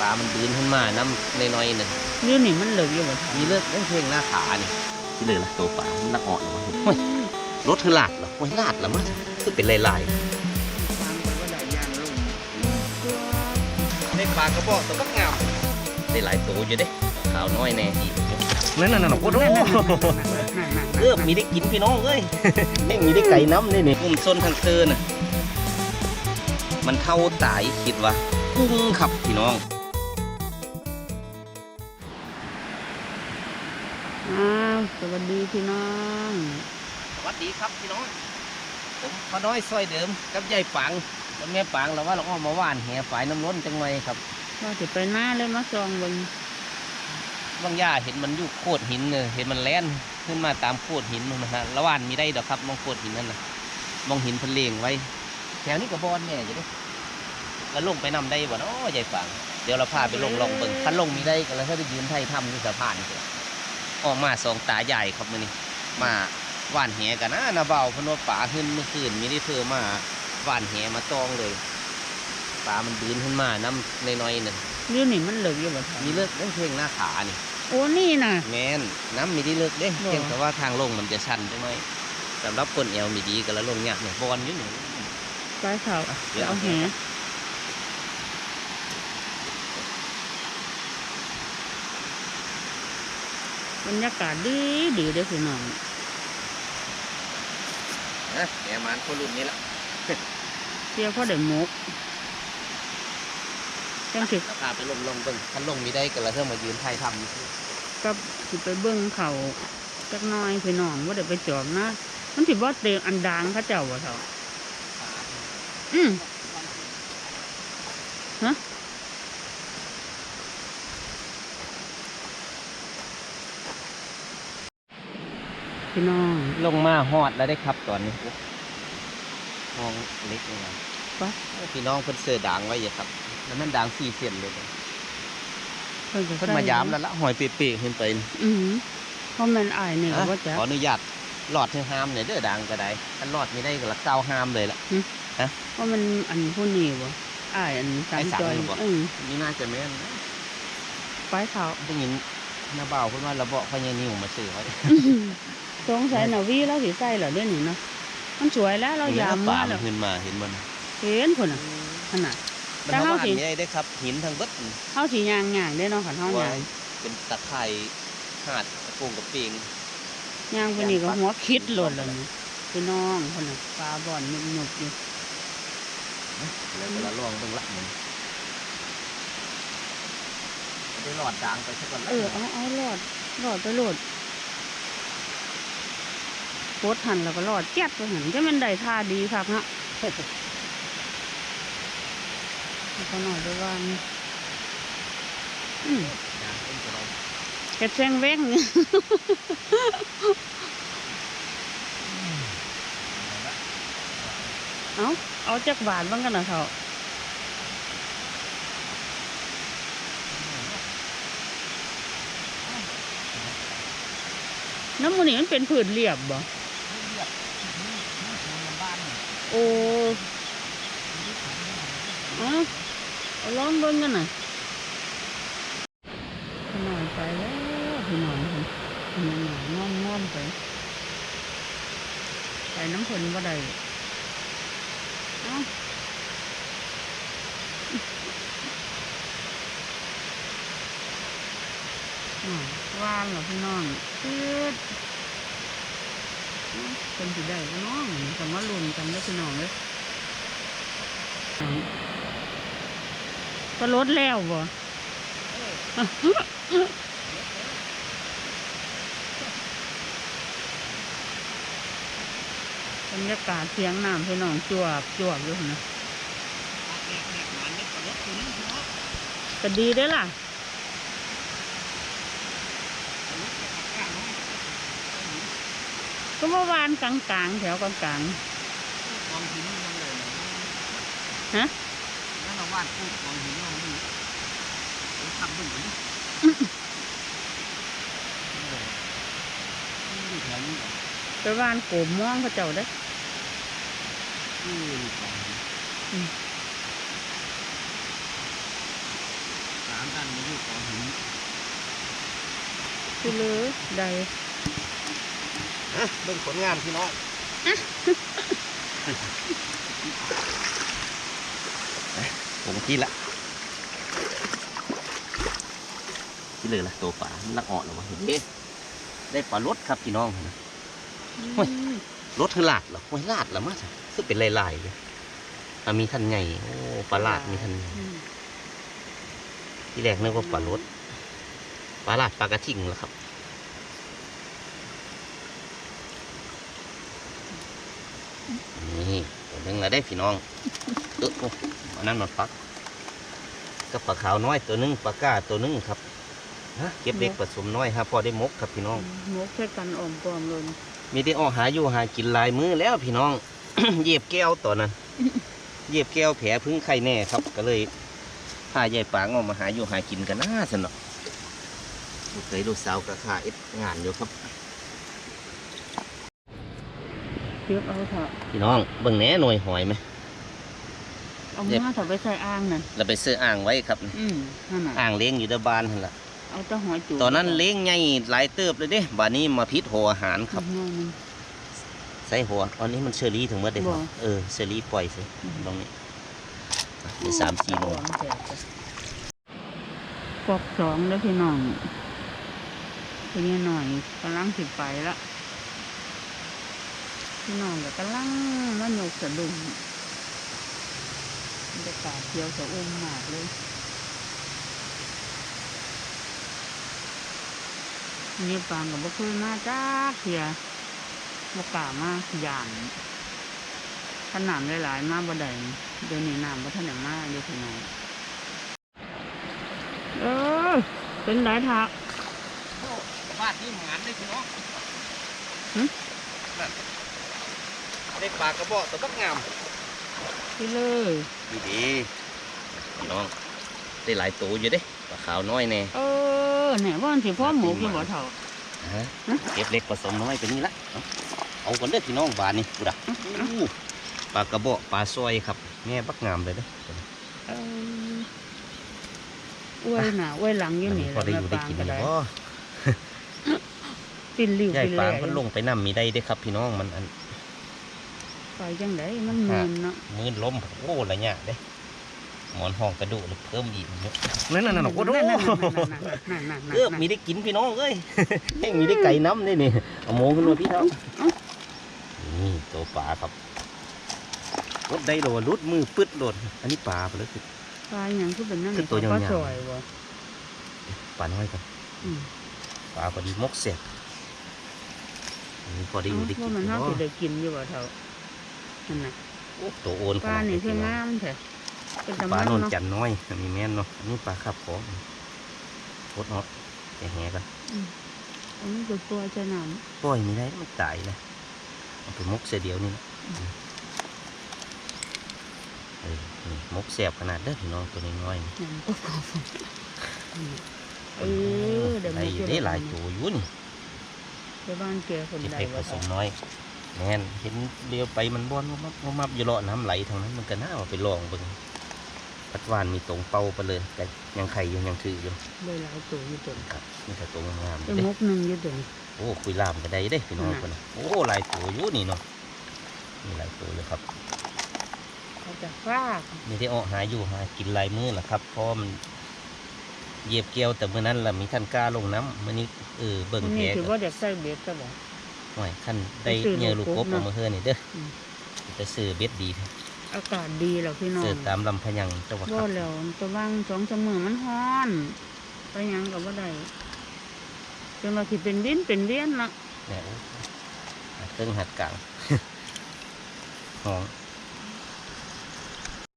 ปลามันดืนขึ้นมาน้ำน้อยๆหนึ่งนี่นี่มันเหลืออยู่บ่ทันมีเลือดเพ่งหน้าขานี่ที่เลยละตัวปลามันนักอ่อนเหรอวะเฮ้ยรถเธอลาดเหรอไม่ลาดเหรอมันคือเป็นลายวางก็บ่ได้ย่างลงๆในปลากระบอกตัวก็งามได้หลายตัวอยู่เด้ขาวน้อยแน่อีกนั่นน่ะๆๆโอ้โหเออมีได้กินพี่น้องเอ้ยไม่มีได้ไก่น้ำนี่นี่มุมซนทางเซอร์น่ะมันเท่าตายคิดว่ากุ้งครับพี่น้อง อ้าวสวัสดีพี่น้อง สวัสดีครับพี่น้อง ผมพอน้อยซอยเดิมกับยายปังกับแม่ปังเราว่าเราอ้อมมาว่านแห่ฝายน้ำล้นจังไงครับว่าจะไปหน้าเลยมาซองเบิ่งบางย่าเห็นมันอยู่โคดหินเนยเห็นมันแล่นขึ้นมาตามโคดหินมันนะฮะละว่านมีได้ดอกครับมองโคดหินนั่นนะมองหินเพนเลงไว้ แถวนี้ก็บอนแน่จะได้แล้วลงไปนำได้บ่เนาะยายปังเดี๋ยวเราพาไปลงลองเบิ่งคันลงมีได้ก็แล้วถ้าไปยืนไทยทำอยู่สะพานเถอะ ออกมาสองตาใหญ่ครับมื้อนี้มาว่านแหกันนะนาเบาเพนว่าป่าขึ้นเมื่อคืนมีได้เธอมาว่านแหมาตองเลยป่ามันดืนขึ้นมาน้ำน้อยๆหนึ่งนี่นี่มันเหลืออยู่บ่ทันมีเลือดเพ่งหน้าขานี่โอ้นี่น่ะแมนน้ำมีได้เลือกเด้หรอเพียงแต่ว่าทางลงมันจะชันจังหน่อยสำหรับคนแอวมีดีก็แล้วลงยากเนี่ยบอลอยู่หนึ่งปลายเขาเดี๋ยวเอาเอาแห แห บรรยากาศดีดีเด้อพี่น้องนะแหมันคนรุ่นนี้ละเที่ยวพอได้หมกจังสิพาไปลงลงเบิ่งคันลงมีได้ก็แล้วเธอมายืนไทยทำอยู่กับสิไปเบิ่งเขาจักหน้อยพี่น้องว่าได้ไปจอมนะมันสิบ่เตงอันดางเขาเจ้าบ่เท่าอืมฮะ พี่น้องลงมาฮอดแล้วได้ครับตอนนี้ห้องเล็กเลยนะปะพี่น้องเพิ่นเสือด่างไว้อยู่ครับ แล้วมันด่างสี่เส้นเลยเพิ่นก็เพิ่นมายามแล้วละหอยเปียกๆขึ้นไปนี่อือหือเพราะมันอายนี่ก็อะว่าจะ ขออนุญาตหลอดให้ห้ามเนี่ยเด้อด่างก็ได้ถ้าหลอดไม่ได้ก็ละเก้าห้ามเลยละ เพราะมันอันผู้นี้บ่อายอันสามไอ้สังจอยนี่บ่อือนี่น่าจะแม่นนะไปเขาได้ยินน้าบ่าวเพิ่นว่าระเบาะพญานิวมาซื้อไว้ สงสัยหนาวีแล้วสิใส่เหรอเดี๋ยวนี้เนาะมันสวยแล้วเรายามป่ามามัแล้นวขึ้นมาเห็นมันเห็นพุ่นน่ะขนาด มันแต่ทำเฮาว่าสิอันนี้ได้ครับ หินทั้งเบิดเฮาสิย่างย่างได้เนาะคันเฮาว่าย่างเป็นตะไคร่หาดตะปูงกับปิงย่างไปนี่ก็หัวคิดหล่นแล้วนี่พี่น้องพุ่นน่ะปลาบ่อนหนุบๆอยู่แล้วก็ละลองเบิ่งละมันได้หลอดด่างไปสักก่อนละเออเอาเอารอดรอดไปโลด โคตรหันแล้วก็รอดแจ๊ดไปหันจะมันได้ท่าดีครับฮะก็หน่อยไปวางอืมด่างเป็นกระดองกระแซงแว้งเอาเอาจากบาทบ้างกันนะเถอะน้ำมันนี่มันเป็นผืนเรียบบ่ โอ้เอาเอาลองเบิ่งกันน่ะขนอยไปแล้วพี่น้องคุณพี่น้องง่อมง่อมไป ไปน้ำเพลินบ่ได้เอ้าว่างเหรอพี่น้องตืดเอ้าเป็นสิได้ก็น้องแต่ว่าลุ้นกันแล้วพี่น้องเลยก็ลดแล้วบ่บรรยากาศเสียงน้ำพี่น้องจวบจวบอยู่หั่นนะก็ดีได้อล่ะ ก็เมื่อวานกลางๆแถวกลางกองหินมันเลยๆฮะ นั่นเราวาดคู่กองหินเราดูทำบึ้งนี่แถวนี้ไปวานโกมม่วงเขาเจ้าได้ออืมตาคือเลยได้อะ เบิ่งผลงานพี่น้องผมที่ละที่เลยละตัวป่ามันลักออดหรอวะเฮ้ยได้ปลารดครับพี่น้องนะโอ้ยรถคือลาดเหรอโอ้ยลาดเหรอมาคือเป็นลายๆเลยอะมีทันไงโอ้ปลาลาดมีทันไงอืมที่แรกนึกว่าปลารดปลาลาดปลากระทิงเหรอครับ นี่ตัวหนึงละได้พี่น้องเออโอ้อันนั้นมันปักกับปลาขาวน้อยตัวหนึงปลาก้าตัวหนึงครับฮะเก็บเล็กผสมน้อยฮะพอได้มกครับพี่น้องหมกแค่กันอ่อมปลอมเลยมีได้ออกหาอยู่หากินหลายมื้อแล้วพี่น้องเหยียบแก้วตัวนั้นเหยียบแก้วแผลพึ่งไข่แน่ครับ ก็เลยพายายปางออกมาหาอยู่หากินกันน่าสนุกเคยลูกสาวกับข้าเอ็ดงานอยู่ครับ เทียบเอาเถอะพี่น้องเบิ่งแหน่หน่วยหอยไหม เอามาเถอะไปใส่อ่างนั่นเราไปซื้ออ่างไว้ครับ อืมนั่นน่ะอ่างเลี้ยงอยู่ในบ้านนั่นแหละเอาแตะหอยจูบตอนนั้นเลี้ยงใหญ่หลายเติบเลยเด้บานนี้มาพิษหัวอาหารครับน้อยหนึ่งใส่หัวอันนี้มันเชอรี่ถึงเมื่อเด็กครับบ่เออเชอรี่ปล่อยสิอืม ตรงนี้ไปสามสี่โลวางแจกไปกอกสองแล้วพี่น้องทีนี้หน่อยกำลังสิไปละ พี่น้องก็กำลังมันยกสะดุ้งบรรยากาศเขียวสะอุ้มมากเลยอันนี่ปางกับบ่เคยมาจ้าเสียบ่กล้ามาอย่างขนาดหลายๆมาบ่ได้เดี๋ยวนี้น้ำบ่ทันได้มาอยู่พี่น้องเออเป็นหลายทักวาดนี่หมานได้พี่น้องหึนั่น ได้ปลากระบอกตัวบักงามไปเลยดีดีๆพี่น้องได้หลายตัวอยู่เด้ปลาขาวน้อยแน่เออเนี่ยว่ามันสิพ่อหมูกี่บ่เท่าฮะฮะเก็บเล็กผสมน้อยไปนี่ละเอาเอาก่อนเด้อพี่น้องบานนี่กูดักอู้ปลากระบอกปลาซอยครับแม่บักงามเลยเด้อเอออ้วยหนาอ้วยหลังอยู่นี่พอได้อยู่ได้แม่กินปางนี่ก็บ่ปิ้นริ้วยายปิ้นปางแหล่เพิ่นลงไปน้ำมีได้เด้อครับพี่น้องมันอัน ไปจังไดมันมึนเนาะมือล้มโอ้ระยะเด้หมอนห้องกระดูกเลยเพิ่มอีกเยอะนั่นนั่นนั่นโอ้โหนั่นนั่นนั่นนั่นนั่นนั่นเออมีได้กินพี่น้องเอ้ยเฮ้ยมีได้ไก่น้ำนี่นี่เอาโมงขึ้นมาพี่เท้านี่ตัวปลาครับรถได้โดดรุดมือปึ๊ดโดดอันนี้ปลาไปเลยคือปลาหยังคือเป็นนั่นคือตัวยาวๆปลาซอยบ่ปลาน้อยครับอืมปลาพอดีมกเสร็จอันนี้พอได้อยู่ได้กิว่านมันน่าเนาะสิได้กินอยู่บ่เท่า นั่นน่ะโอ้ตัวโอนปลานี่ขคืดอนี้งามแท้เป็นตะปลามันโนนเนาะจันน้อยอันนี้แม่นเนาะอันนี้ปลาขับของโคตรเนาะแห่ๆกันอันนี้คือตัวจะน้ปล่อยไม่ได้มันตายนะเอาไปมกเสียเดียวนี่นะเออนี่มกแสบขนาดเด้อพี่น้องตัวน้อยๆนี่ำน้ำก็พอเออเดี๋ยวได้มันอยู่จะได้หลายตัวอยู่นี่ไปบ้านแกคนเก็บใดเห็ดผว่าสเท่ามน้อย แน่นเห็นเดียวไปมันบ้อนมับมับมับอยู่เลาะน้ำไหลทางนั้นมันก็น่าเอาไปลองเบิ่งปัดวานมีตรงเป่าไปเลยแต่ยังไข่อยู่ยังถืออยู่ได้หลายตัวอยู่ตัวครับนี่แต่ตัวงามๆไอ้เด้มกหนึ่งอยู่ตัวโอ้คุยลามก็ได้เด้พี่น้องน่ะคนน่ะโอ้หลายตัวอยู่นี่เนาะมีหลายตัวเลยครับเขาจะฟากไม่ได้ออกหาอยู่หากินหลายมื้อล่ะครับเพราะมันเหยียบเกี่ยวแต่มื้อนั้นล่ะมีท่านกล้าลงน้ำมื้อนี้เออเบิ่งมันแผลนี่ถือก็ว่าเด็กใส่เบ็ดก็บอก ห่วยท่านได้ไปซื้อเหยื่อลูกกบลูกกบออกเนาะมาเฮือนี่เด้ออมไปซื้อเบ็ดดีเถอะอากาศดีแล้วพี่น้องซื้อตามลำพะยังจังหวัดคบ่รับแล้วจะว่างสองเสมอมันฮ้อนไปหยังกับว่าได้จนว่าสิเป็นเวียนเป็นเวียนละเนี่ยโอ้หัดเครื่องหัดกลางห้อง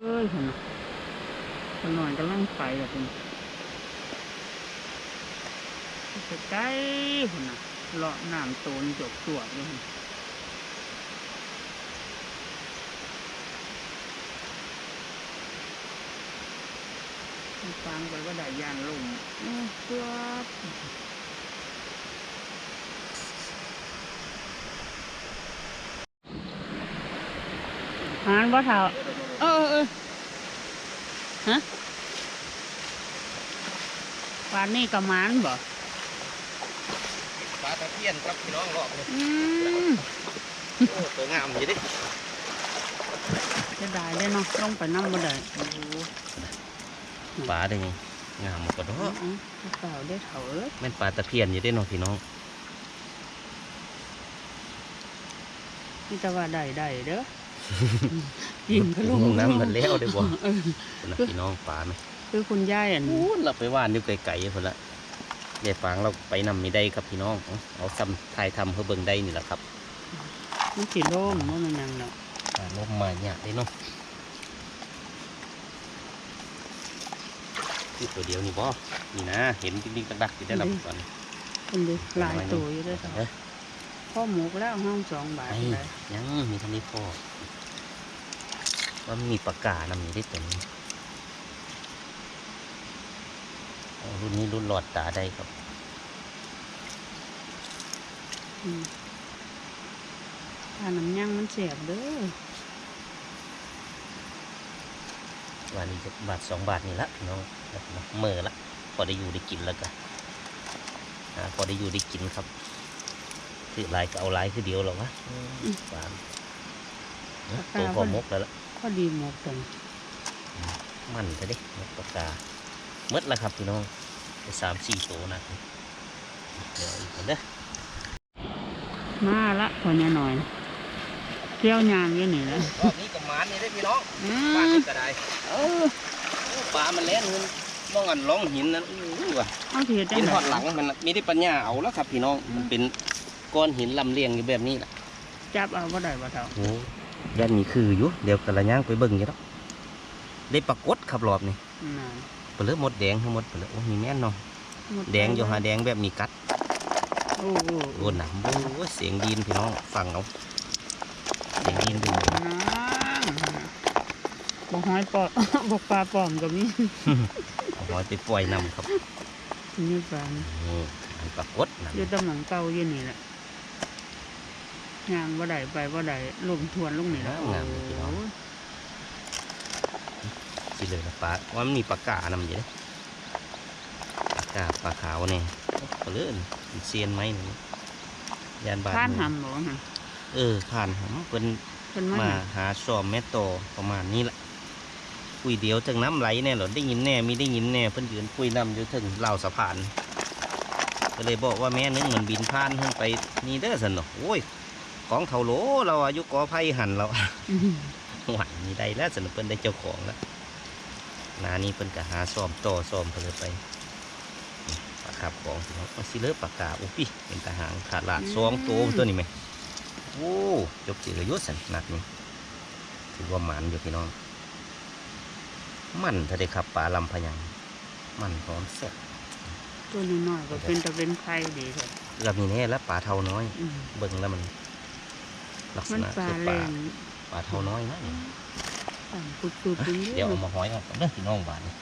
เอ้ยคนน่ะคนหน่อยกำลังไปแล้วคุณไปใกล้คนน่ะ เลาะน้ำโตนจกจวดเลยพุ่นฟังไปว่าได้ยานลมเอ้ยจวดหานบ่เท่าเออเออฮะปลานี่กระมานบ่ ปลาตะเพียนครับพี่น้องรอบนี้อืมโอ้ตัวงามอยู่ดิจะได้เลยเนาะลงไปน้ำบ่ได้ปลาได้ไงงามกว่าเนาะอืมเปล่าได้เถาเอ้ยแม่นปลาตะเพียนอยู่ได้เนาะพี่น้องนี่จะว่าได้ได้เด้อยิงก็ลงลงน้ำมันแล้วได้บ่เออพุ่นนะพี่น้องปลาไหมคือคุณยายอันพูนเราไปว่านอยู่ไกลๆพุ่นละ ยายฟางเราไปนำไม่ได้ครับพี่น้องเอาเอาซ้ำถ่ายทำเพื่อเบิ่งได้นี่แหละครับมันสิโล่งว่ามันหยังเนาะปลาลมมาเนี่ยได้เนาะคือตัวเดียวนี่บ่นี่นะเห็นดิ้งๆดักๆอยู่ได้รับก่อนคุณดูหลายตัวอยู่เด้วยเอ้ยพ่อหมกแล้วห้องสองบาทไอ้เลยยังมีท่านี้พ่อว่ามันมีปากกานำอยู่ได้ตัวนี้เอา รุ่นนี้รุ่นหลอดตาได้ครับอืมถ้าน้ำยังมันเสียบเด้อวันนี้จะบาทสองบาทนี่ละพี่น้องแล้วก็เมื่อละพอได้อยู่ได้กินแล้วก็อ่าพอได้อยู่ได้กินครับคือหลายก็เอาหลายคือเดียวหรอวะหวานเอ้ยตัวพอมกแล้วละพอดีหมกกันมันจะได้มกปากกาห มดแล้วครับพี่น้องไปสามสี่ตัวนะเดี๋ยวอีกคนเด้อมาละพอเนี่ยหน่อยเที่ยวยางอยู่นี่แหละรอบนี้กับมานนี่ได้อพี่น้องอืปลามเป็นกระไดเออโอ้ปลามันแล่นขึ้นมองอันร้องหินนั่นอู้ว่ะเอาเสียจังเป็นไดทอดหลังมันน่ะมีได้ปัญญาเอาแล้วครับ พี่น้องมันเป็นก้อนหินลำเลียงอยู่แบบนี้แหละจับเอาบ่ได้บ่เท่าโอ้ยันมีคืออยู่เดี๋ยวกระย่างไปเบิ่งอยู่แล้วได้ปรากฏครับรอบนี้น่ะ เปลือกหมดแดงทั้งหมดเปลือกโอ้มีแม่นเนาะหมแดงอยู่หาแดงแบบมีกัดโอ้โหโอ้หนังโอ้เสียงดีนพี่น้องฟังเอาเสียงดีนดูน้องบ่หอยปอบ่ปลาปลอมก็มีเอาหอยไปปล่อยนำครับนี่ปลานี่มันปรากฏนะอยู่ตำหนังเก่าอยู่นี่แหละงานบ่ได้ไปบ่ได้ลงทวนลงนี่แหละโอ้โหสิ เลยนะปลาว่ามันมีปลากานำอยู่เด้ปลากาปลาขาวเนี่ยเปลือกมันเซียนไหมนี่ยานบาดข้านมือหำบ่หั่นเออผ่านผมเป็นเพิ่นมามาหาหาซอมแม่โตประมาณนี้แหละคุยเดียวถึงน้ำไหลแน่เหรอได้ยินแน่มีได้ยินแน่เพิ่นยืนคุยนำอยู่ถึงเหล่าวสะพาน ก็เลยบอกว่าแม่นึงเหมือนบินผ่านขึ้นไปนี่เด้อสันเนาะโอ้ยของเท่าโหลเราอายุกอไผ่หันเราอื้อหือหวานมีได้แล้วสันเพิ่นได้เจ้าของแล้ว นานี้เพิ่นก็หาซ่อมต่อซ่อมเพิ่นเลยไปนี่ปลาขับของพี่น้องมาสิเลิกปากกาอุปิเป็นทหารขาดลาดสองตัวตัวนี้ไหมโอ้ยกสิเหลยยศสันนัดนี้ถือว่าหมันอยู่พี่น้อง มันถ้าได้ขับปลาลำพะยัง มันพร้อมแซ่บตัวน้อยๆก็เป็นตะเป็นไข่ดีแท้เกือบมีแน่แล้วปลาเท่าน้อยอืมเบิ่งแล้วมัน ลักษมันณะปลาคือแรปลางปลาเท่าน้อยนะ นี่ต่างปุดๆๆเดี๋ยวเอามาห้อยกันเด้อพี่น้องบาทนี่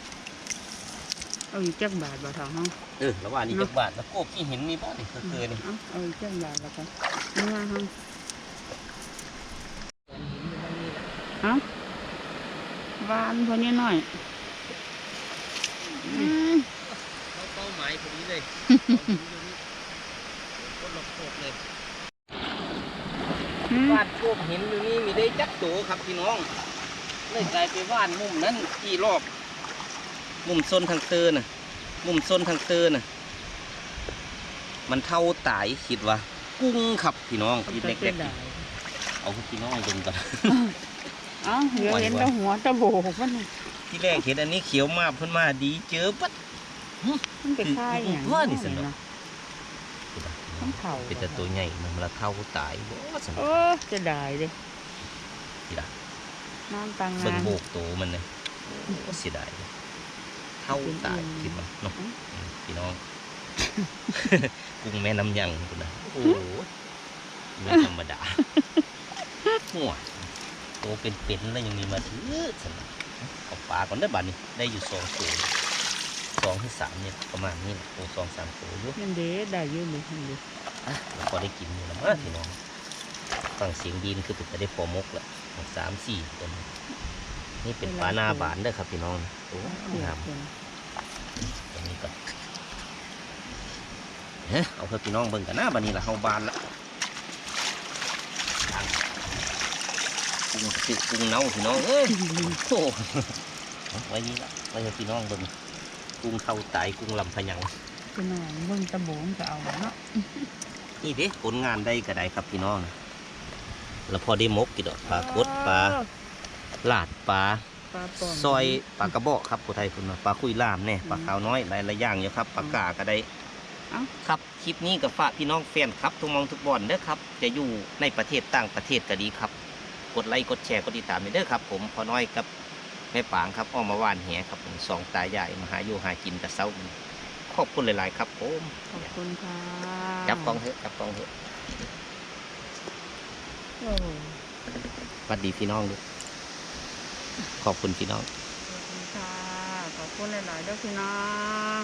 เอาอีกจักบาทบ่เท่าเฮาเออระหว่างนี้จักบาทแล้วโกบที่หินนี่บ้านนี่คือคือนี่เอาเอาอีกจักบาทแล้วกันเนื้อเฮาเอาหวานพอนี้หน่อยอืมเป้าหมายพอดีเลยคนละโคกเลยอืมวาดโคกหินอยู่นี่มีได้จักโตครับพี่น้อง เลยกลายไปว่านมุมนั้นกี่รอบ มุมซนทางเตอน่ะ มุมซนทางเตอน่ะ มันเท่าตายคิดว่า กุ้งครับพี่น้องกินเล็กๆ เอาพี่น้องเบิ่งก่อนเอ้าเดี๋ยวเห็นแตะหัวตะโบกมันน่ะที่แรกเห็นอันนี้เขียวมากเพิ่นมาดีเจอปัดมันเป็นค่ายอย่างว่านี่สิเนาะมันเข่าเป็นแต่ตัวใหญ่มันละเท่าตายบ่สันโอ้จะได้เลยที่ละ น้ำตังเบิ่งงานโบกโตมันเลยโอ้เสียดายเลยเท่าตายคิดว่าเนาะอืมพี่น้อง กุ้งแม่น้ำยังคุณนะโอ้โหไม่ธรรมดาหัวโตเป็นๆแล้วยังมีมาถือสันเอาปลาก่อนได้อบัดนี้ ได้อยู่สองตัวสองถึงสามเนี่ยประมาณนี้แหละโอ้สองสามตัวอยู่ยันเด้ได้เยอะเลยยันเด้อะเราพอได้กินอยู่แล้วมั้งพี่น้องฟังเสียงดีนคือเป็นจะได้พอมกละ สามสี่ตัวนี้นี่เป็นปลาหน้าบานเด้อครับพี่น้องโอ้เดือดงามเกินตัวนี้ก็เฮ้ยเอาเพื่อพี่น้องเบิ่งกันนะบันนี้ละเฮาบานละกุ้งสิกุ้งเน่าพี่น้องเอ้ยโอ้เอาไว้นี่ละไว้ให้พี่น้องเบิ่งกุ้งเท่าตายกุ้งลำพะยังพี่น้องเบิ่งตะโบงจะเอาเนาะนี่เด้ผลงานได้ก็ได้ครับพี่น้องนะ แล้วพอได้มกกี่ดอกปลากดปลาลาดปลาปลาปอมซอยปลากระบอกครับผู้ไทยคุณว่าปลาคุยล่ามเนี่ยปลาขาวน้อยหลายหลายอย่างอยู่ครับปลากาก็ได้เอ้าครับคลิปนี้กับฝากพี่น้องแฟนครับทุกหมองทุกบอนเด้อครับ จะอยู่ในประเทศต่างประเทศก็ดีครับ กดไลค์กดแชร์กดติดตามเด้อครับ ผมพอน้อยกับแม่ปางครับออกมาว่านแหครับผมสองตายายมาหาอยู่หากินกับเซ้ามื้อนี้ขอบคุณหลาย ๆ ครับผมขอบคุณค่ะจับกองเถอะจับกองเถอะโอ้ สวัสดีพี่น้องด้วยขอบคุณพี่น้อง ขอบคุณค่ะ ขอบคุณหลายๆเด้อพี่น้อง